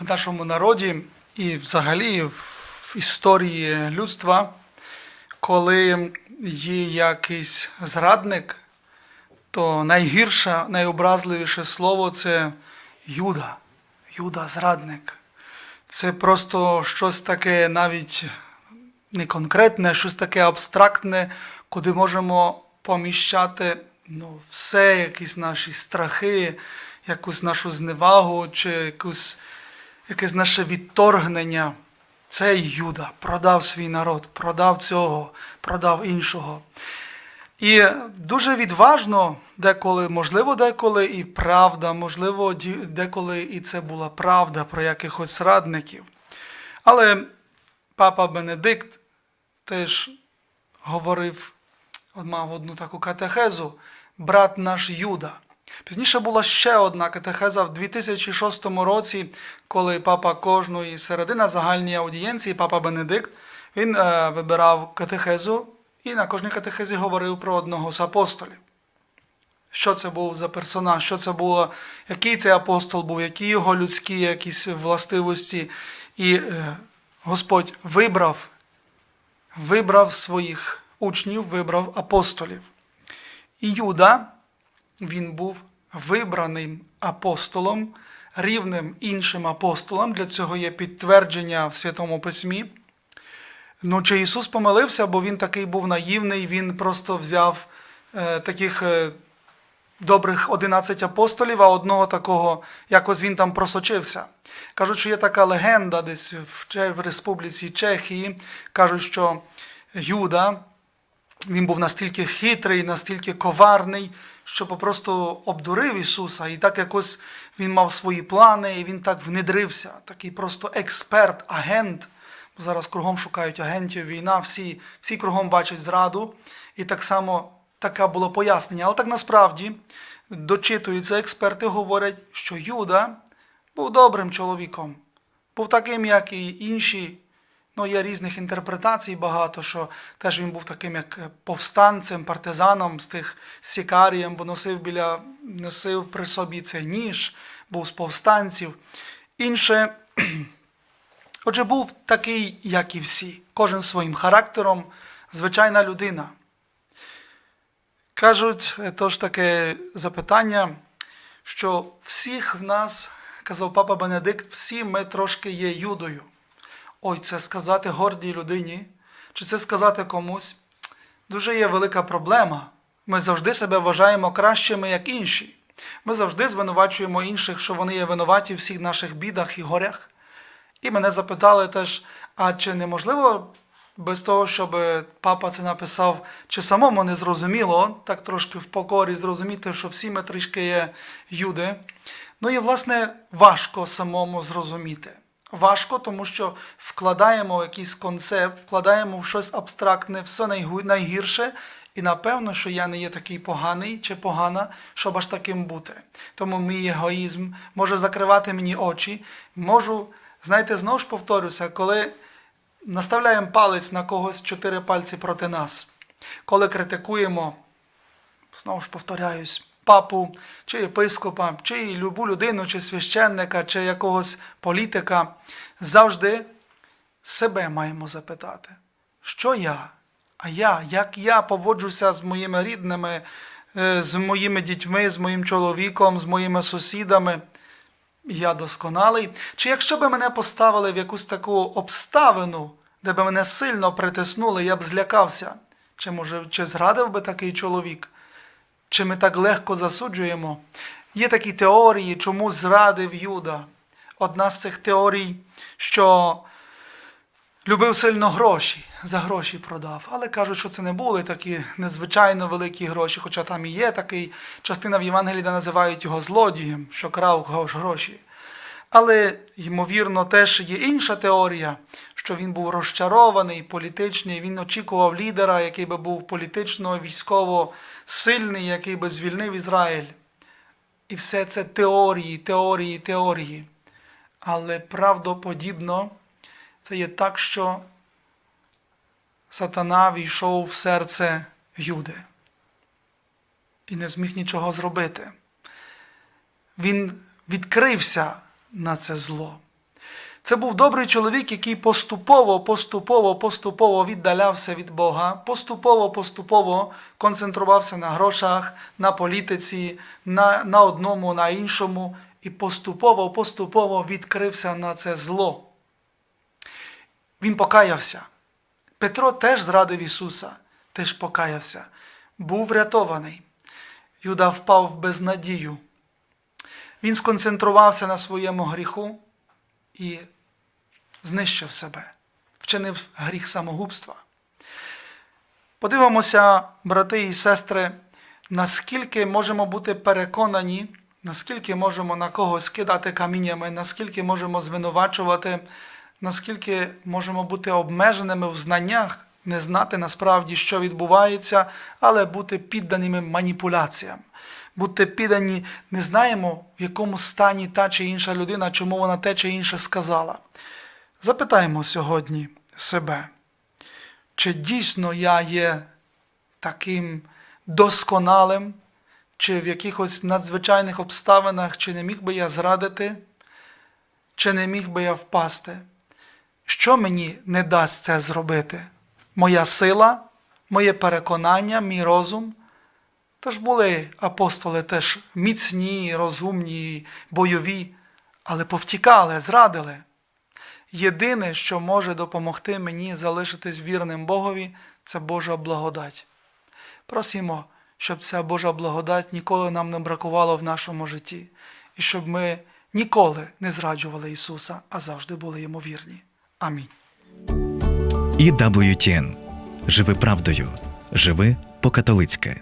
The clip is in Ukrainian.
в нашому народі і взагалі в історії людства, коли є якийсь зрадник, то найгірше, найобразливіше слово це Юда. Юда зрадник. Це просто щось таке навіть не конкретне, щось таке абстрактне, куди можемо поміщати ну, все, якісь наші страхи, якусь нашу зневагу чи якусь, якесь наше відторгнення. Цей Юда продав свій народ, продав цього, продав іншого. І дуже відважно, деколи, можливо, деколи і правда, можливо, деколи і це була правда про якихось радників. Але папа Бенедикт теж говорив, мав одну таку катехезу, брат наш Юда. Пізніше була ще одна катехеза в 2006 році, коли папа кожної середи на загальній аудієнції, папа Бенедикт, він е, вибирав катехезу і на кожній катехезі говорив про одного з апостолів. Що це був за персонаж, що це було, який цей апостол був, які його людські якісь властивості. І е, Господь вибрав, вибрав своїх учнів, вибрав апостолів. І Юда, він був вибраним апостолом, рівним іншим апостолам. Для цього є підтвердження в Святому Письмі. Ну, чи Ісус помилився, бо він такий був наївний, він просто взяв е, таких е, добрих 11 апостолів, а одного такого, якось він там просочився. Кажуть, що є така легенда десь в, в Республіці Чехії. Кажуть, що Юда, він був настільки хитрий, настільки коварний, що попросту обдурив Ісуса. І так якось він мав свої плани, і він так внедрився, такий просто експерт, агент. Зараз кругом шукають агентів, війна, всі, всі кругом бачать зраду. І так само таке було пояснення. Але так насправді дочитуються експерти, говорять, що Юда був добрим чоловіком, був таким, як і інші. Ну, є різних інтерпретацій багато, що теж він був таким як повстанцем, партизаном з тих сікарієм, бо носив біля носив при собі цей ніж, був з повстанців. Інше, отже, був такий, як і всі, кожен своїм характером, звичайна людина. Кажуть, е, тож таке запитання, що всіх в нас, казав папа Бенедикт, всі ми трошки є юдою. Ой, це сказати гордій людині, чи це сказати комусь. Дуже є велика проблема. Ми завжди себе вважаємо кращими, як інші. Ми завжди звинувачуємо інших, що вони є винуваті в всіх наших бідах і горях. І мене запитали теж, а чи неможливо без того, щоб папа це написав, чи самому не зрозуміло, так трошки в покорі зрозуміти, що всі ми трішки є юди. Ну і, власне, важко самому зрозуміти. Важко, тому що вкладаємо в якийсь концепт, вкладаємо в щось абстрактне, все найгірше, і напевно, що я не є такий поганий чи погана, щоб аж таким бути. Тому мій егоїзм може закривати мені очі. Можу, знаєте, знову ж повторюся, коли наставляємо палець на когось чотири пальці проти нас, коли критикуємо знову ж повторяюсь, папу, чи єпископа, чи любу людину, чи священника, чи якогось політика, завжди себе маємо запитати, що я? А я, як я поводжуся з моїми рідними, е, з моїми дітьми, з моїм чоловіком, з моїми сусідами? Я досконалий. Чи якщо би мене поставили в якусь таку обставину, де би мене сильно притиснули, я б злякався, чи може чи зрадив би такий чоловік? Чи ми так легко засуджуємо? Є такі теорії, чому зрадив Юда. Одна з цих теорій, що любив сильно гроші, за гроші продав. Але кажуть, що це не були такі незвичайно великі гроші, хоча там і є такий частина в Євангелії, де називають його злодієм, що крав гроші. Але, ймовірно, теж є інша теорія, що він був розчарований, політичний, він очікував лідера, який би був політично, військово сильний, який би звільнив Ізраїль. І все це теорії, теорії, теорії. Але правдоподібно це є так, що сатана війшов в серце Юди і не зміг нічого зробити. Він відкрився на це зло. Це був добрий чоловік, який поступово, поступово, поступово віддалявся від Бога, поступово, поступово концентрувався на грошах, на політиці, на, на одному, на іншому, і поступово, поступово відкрився на це зло. Він покаявся. Петро теж зрадив Ісуса, теж покаявся, був врятований. Юда впав в безнадію. Він сконцентрувався на своєму гріху і знищив себе, вчинив гріх самогубства. Подивимося, брати і сестри, наскільки можемо бути переконані, наскільки можемо на когось кидати каміннями, наскільки можемо звинувачувати, наскільки можемо бути обмеженими в знаннях, не знати насправді, що відбувається, але бути підданими маніпуляціям. Бути піддані, не знаємо, в якому стані та чи інша людина, чому вона те чи інше сказала. Запитаємо сьогодні себе, чи дійсно я є таким досконалим, чи в якихось надзвичайних обставинах, чи не міг би я зрадити, чи не міг би я впасти? Що мені не дасть це зробити? Моя сила, моє переконання, мій розум? Тож були апостоли теж міцні, розумні, бойові, але повтікали, зрадили. Єдине, що може допомогти мені залишитись вірним Богові, це Божа благодать. Просимо, щоб ця Божа благодать ніколи нам не бракувала в нашому житті, і щоб ми ніколи не зраджували Ісуса, а завжди були йому вірні. Амінь. EWTN. Живи правдою. Живи по-католицьки.